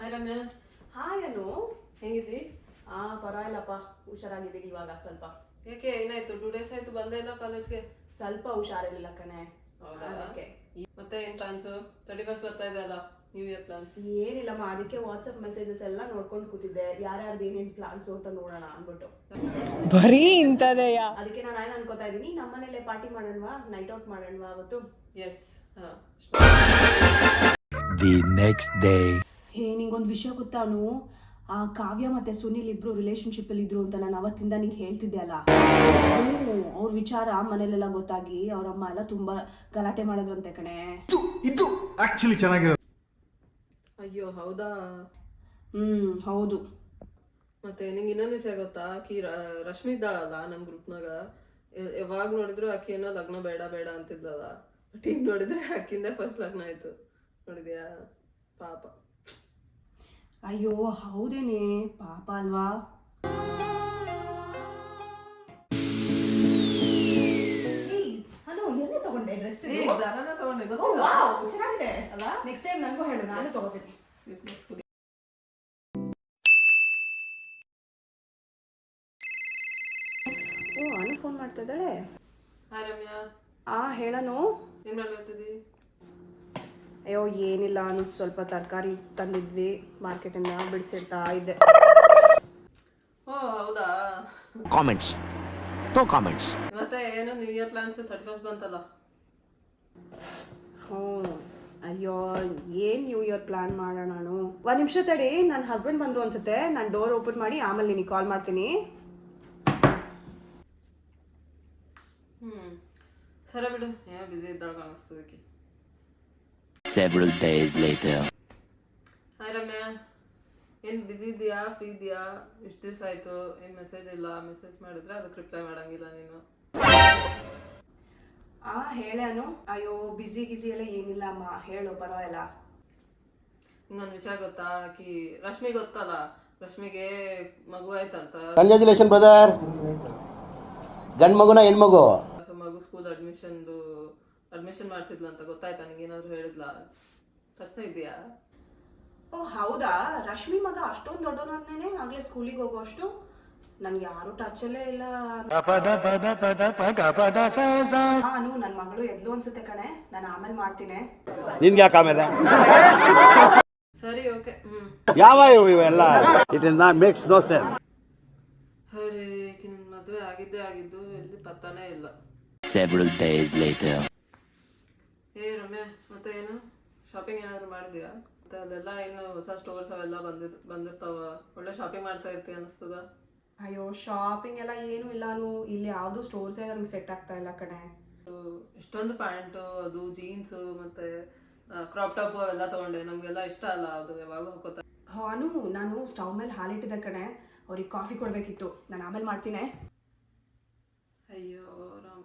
Hi Ramya hi Anu ಹೆಂಗಿದ್ದಿ? ಆ ಪರವಾಗಿಲ್ಲಪ್ಪ. ಹುಷಾರಾಗಿದ್ದೀನಿ ಇವಾಗ ಸ್ವಲ್ಪ. ಏಕೆ ಏನಾಯ್ತು? ಟೂ ಡೇಸ್ ಆಯ್ತು ಬಂದೇ ಇಲ್ಲ ಕಾಲೇಜ್ಗೆ ಸ್ವಲ್ಪ ಹುಷಾರಿರಲಿಲ್ಲ ಕಣೆ. ಹೌದಾ? ಓಕೆ ಮತ್ತೆ ಏನ್ ಪ್ಲಾನ್ಸು ತರ್ಟಿ ಫಸ್ಟ್ ಬರ್ತಾ ಇದೆ ಅಲ್ಲ ನ್ಯೂ ಇಯರ್ ಪ್ಲಾನ್ಸ್ ಏನಿಲ್ಲಮ್ಮ ಅದಕ್ಕೆ ವಾಟ್ಸಪ್ ಮೆಸೇಜಸ್ ಎಲ್ಲ ನೋಡ್ಕೊಂಡು ಕೂತಿದ್ದೆ. ಯಾರ್ಯಾರ್ದು ಏನೇನು ಪ್ಲಾನ್ಸ್ ಅಂತ ನೋಡೋಣ ಅಂದ್ಬಿಟ್ಟು. ಬರೀ ಇಂಥದೆಯಾ? ಅದಕ್ಕೆ ನಾನು ಏನು ಅನ್ಕೋತಾ ಇದ್ದೀನಿ ನಮ್ಮನೇಲೆ ಪಾರ್ಟಿ ಮಾಡೋಣವಾ ನೈಟ್ ಔಟ್ ಮಾಡೋಣವಾ ಅವತ್ತು? ಎಸ್ ಹಾಂ. The next. ಹೇ ನಿಂಗೊಂದು ವಿಷಯ ಗೊತ್ತಾನು ಆ ಕಾವ್ಯ ಮತ್ತೆ ಸುನಿಲ್ ಇಬ್ರು ರಿಲೇಶನ್ಶಿಪ್ ಅಲ್ಲಿ ಇದ್ರು ಅಂತ ನಾನು ಅವತ್ತಿಂದ ನಿಂಗೆ ಹೇಳ್ತಿದ್ದೆ ಅಲ್ಲ. ಅವ್ರ ವಿಚಾರ ಮನೇಲೆಲ್ಲ ಗೊತ್ತಾಗಿ ಅವ್ರ ಅಮ್ಮ ಎಲ್ಲ ತುಂಬಾ ಗಲಾಟೆ ಮಾಡಿದ್ರಂತೆ ಕಣೆ. ಇದು ಆಕ್ಚುಲಿ ಚೆನ್ನಾಗಿರೋ ಅಯ್ಯೋ ಹೌದಾ? ಹ್ಮ್ ಹೌದು. ಮತ್ತೆ ನಿಂಗೆ ಇನ್ನೊಂದು ವಿಷಯ ಗೊತ್ತಾ? ಆಕಿ ರ- ರಶ್ಮಿ ಇದ್ದಾಳಲ್ಲ ನಮ್ಮ ಗ್ರೂಪ್ನಾಗ ಯಾವಾಗ ನೋಡಿದ್ರು ಆಕಿ ಏನೋ ಲಗ್ನ ಬೇಡ ಬೇಡ ಅಂತಿದ್ಲಲ್ಲ. ಬಟ್ ಈಗ ನೋಡಿದ್ರೆ ಆಕಿಂದ ಫಸ್ಟ್ ಲಗ್ನ ಆಯ್ತು. ನೋಡಿದ್ಯಾ? ಪಾಪ. ಅಯ್ಯೋ ಹೌದೇನೆ ಪಾಪ ಅಲ್ವಾ? ತಗೊಂಡೆ ಡ್ರೆಸ್? ಚೆನ್ನಾಗಿದೆ. ಅಲ್ಲ? ನೆಕ್ಸ್ಟ್ ಟೈಮ್ ನನಗೂ ಹೇಳು ನಾನು ತಗೋತೀನಿ. ಓ ಅನು ಫೋನ್ ಮಾಡ್ತಾ ಇದ್ದಾಳೆ? ಆ ರಮ್ಯಾ. ಆ ಹೇಳನು. ಏನ್ ಮಾಡ್ಲತ್ತಿದಿ ಅಯ್ಯೋ ಏನಿಲ್ಲ ಅನು ಸ್ವಲ್ಪ ತರಕಾರಿ ತಂದಿದ್ವಿ ಮಾರ್ಕೆಟಿಂದ ಬಿಡಿಸಿಡ್ತಾ ಇದ್ದೆ. ಓ ಹೌದಾ? Comments no comments. ಮತ್ತೆ ಏನು new year plans thirty first ಬಂತಲ್ಲ? ಹ್ಞೂ ಅಯ್ಯೋ ಏನು ನ್ಯೂ ಇಯರ್ ಪ್ಲಾನ್ ಮಾಡೋಣ ನಾನು? ಒಂದು ನಿಮಿಷ ತಡಿ ನನ್ನ ಹಸ್ಬೆಂಡ್ ಬಂದರು ಅನ್ಸುತ್ತೆ. ನಾನು ಡೋರ್ ಓಪನ್ ಮಾಡಿ ಆಮೇಲೆ ನಿನಗೆ ಕಾಲ್ ಮಾಡ್ತೀನಿ. ಹ್ಮ್ ಸರಿ ಬಿಡು. ಏನೋ ಬಿಸಿ ಇದ್ದಾಗ ಕಾಣಿಸ್ತದಕ್ಕೆ Several days later. Hi Ramya ಏನ್ ಬಿಸಿ ಇದೆಯಾ ಫ್ರೀ ಇದೆಯಾ ಇಷ್ಟು ದಿವಸ ಆಯ್ತು? ಏನ್ ಮೆಸೇಜ್ ಇಲ್ಲ? ಮೆಸೇಜ್ ಮಾಡಿದ್ರೆ ಅದಕ್ಕೆ ರಿಪ್ಲೈ ಮಾಡಂಗಿಲ್ಲ ನೀನು. ಆ ಹೇಳೆ ಅಯ್ಯೋ ಬಿಸಿ ಗಿಸಿ ಎಲ್ಲ ಏನಿಲ್ಲ ಅಮ್ಮ. ಹೇಳು ಪರವಾಗಿಲ್ಲ. ಇನ್ನೊಂದು ವಿಷಯ ಗೊತ್ತಾ? ಆಕಿ ರಶ್ಮಿ ಗೊತ್ತಲ್ಲ? ರಶ್ಮಿಗೆ ಮಗು ಆಯ್ತಂತ. ಕಂಗ್ರ್ಯಾಚುಲೇಷನ್ ಬ್ರದರ್ ಗಂಡ್ ಮಗುನ ಹೆಣ್ಮಗು? ಅಡ್ಮಿಷನ್ ಅಂತ ಗೊತ್ತಾಯ್ತಾ? ನಿಂಗೆ ಏನಾದ್ರು ಹೇಳಿದ್ಲಾ? ಪ್ರಶ್ನೆ ಇದೆಯಾ? ಓ ಹೌದಾ? ರಶ್ಮಿ ಮಗ ಅಷ್ಟೊಂದು ದೊಡ್ಡವನಾದ್ನೇನೆ? ಆಗ್ಲೇ ಸ್ಕೂಲಿಗೆ ಹೋಗೋಷ್ಟು ನನ್ಗೆ ಯಾರು ಟಚ್ ಅಲ್ಲೇ ಇಲ್ಲ. ನಾನು ನನ್ನ ಮಗಳು ಎದ್ಲು ಅನ್ಸುತ್ತೆ ಕಣೆ. ನಾನು ಆಮೇಲೆ ಮಾಡ್ತೀನಿ. ನಿನ್ಗೆ ಯಾಕೆ ಆಮೇಲೆ? ಸರಿ ಓಕೆ ಹ್ಮ್. ಯಾವ ಇವು ಇವೆಲ್ಲ it is not makes no sense ಮದುವೆ ಆಗಿದ್ದೇ ಆಗಿದ್ದು ಎಲ್ಲಿ ಪತ್ತಾನೇ ಇಲ್ಲ. Several days later. ಮತ್ತೆ ಏನು? ಶಾಪಿಂಗ್ ಏನಾದ್ರು ಮಾಡಿದ್ಯಾ ಮತ್ತೆ ಅದೆಲ್ಲ ಏನು ಹೊಸ ಸ್ಟೋರ್ಸ್ ಅವೆಲ್ಲ ಬಂದಿದ್ ಬಂದಿರ್ತಾವ. ಒಳ್ಳೆ ಶಾಪಿಂಗ್ ಮಾಡ್ತಾ ಇರ್ತೀಯ ಅನಿಸ್ತದ? ಅಯ್ಯೋ ಶಾಪಿಂಗ್ ಎಲ್ಲ ಏನು ಇಲ್ಲ ನಾನು ಇಲ್ಲಿ ಯಾವುದು ಸ್ಟೋರ್ಸೇ ನನಗೆ ಸೆಟ್ ಆಗ್ತಾ ಇಲ್ಲ ಕಣೆ. ಎಷ್ಟೊಂದು ಪ್ಯಾಂಟು ಅದು ಜೀನ್ಸು ಮತ್ತೆ ಕ್ರಾಪ್ ಟಾಪ್ ಅವೆಲ್ಲ ತಗೊಂಡೆ. ನಮಗೆಲ್ಲ ಇಷ್ಟ ಅಲ್ಲ ಅದು ಯಾವಾಗ ಹಾಕೋತ. ಹಾನು ನಾನು ಸ್ಟವ್ ಮೇಲೆ ಹಾಲಿಟ್ಟಿದ್ದೆ ಕಣೆ. ಅವ್ರಿಗೆ ಕಾಫಿ ಕೊಡಬೇಕಿತ್ತು. ನಾನು ಆಮೇಲೆ ಮಾಡ್ತೀನಿ. ಅಯ್ಯೋ ರಾಮ.